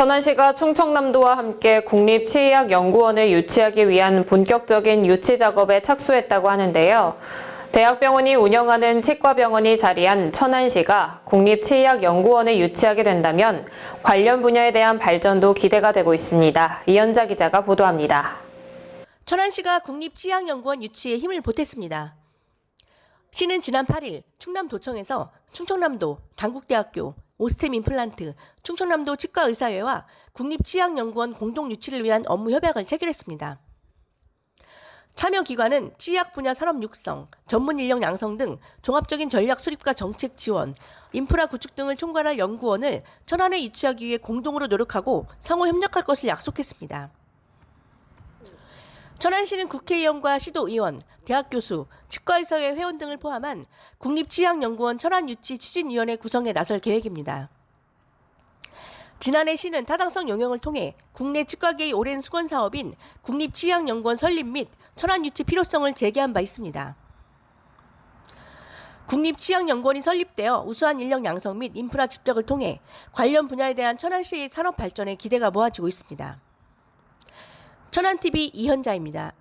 천안시가 충청남도와 함께 국립치의학연구원을 유치하기 위한 본격적인 유치 작업에 착수했다고 하는데요. 대학병원이 운영하는 치과병원이 자리한 천안시가 국립치의학연구원을 유치하게 된다면 관련 분야에 대한 발전도 기대가 되고 있습니다. 이현자 기자가 보도합니다. 천안시가 국립치의학연구원 유치에 힘을 보탰습니다. 시는 지난 8일 충남도청에서 충청남도, 당국대학교, 오스템 임플란트, 충청남도 치과의사회와 국립치의학연구원 공동 유치를 위한 업무 협약을 체결했습니다. 참여 기관은 치의학 분야 산업 육성, 전문 인력 양성 등 종합적인 전략 수립과 정책 지원, 인프라 구축 등을 총괄할 연구원을 천안에 유치하기 위해 공동으로 노력하고 상호 협력할 것을 약속했습니다. 천안시는 국회의원과 시도의원, 대학 교수, 치과의사회 회원 등을 포함한 국립치의학연구원 천안유치 추진위원회 구성에 나설 계획입니다. 지난해 시는 타당성 용역을 통해 국내 치과계의 오랜 수건 사업인 국립치의학연구원 설립 및 천안유치 필요성을 제기한 바 있습니다. 국립치의학연구원이 설립되어 우수한 인력 양성 및 인프라 집적을 통해 관련 분야에 대한 천안시의 산업 발전에 기대가 모아지고 있습니다. 천안TV 이현자입니다.